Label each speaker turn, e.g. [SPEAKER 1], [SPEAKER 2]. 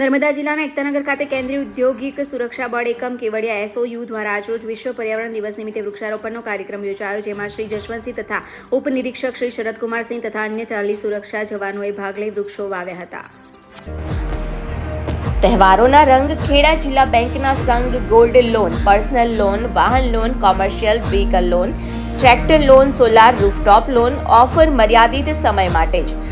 [SPEAKER 1] નર્મદા જિલ્લાના એકતાનગર ખાતે કેન્દ્રીય ઉદ્યોગિક સુરક્ષા બળ એકમ કેવડિયા એસઓયુ દ્વારા આજરોજ વિશ્વ પર્યાવરણ દિવસ નિમિત્તે વૃક્ષારોપણનો કાર્યક્રમ યોજાયો, જેમાં શ્રી જશવંતસિંહ તથા ઉપનિરીક્ષક શ્રી શરદકુમારસિંહ તથા અન્ય ચાલીસ સુરક્ષા જવાનોએ ભાગ લઈ વૃક્ષો વાવ્યા હતા.
[SPEAKER 2] તહેવારોના રંગ ખેડા જિલ્લા બેંકના સંઘ ગોલ્ડ લોન, પર્સનલ લોન, વાહન loan, commercial vehicle loan, tractor loan, solar rooftop loan, offer મર્યાદિત સમય માટે જ.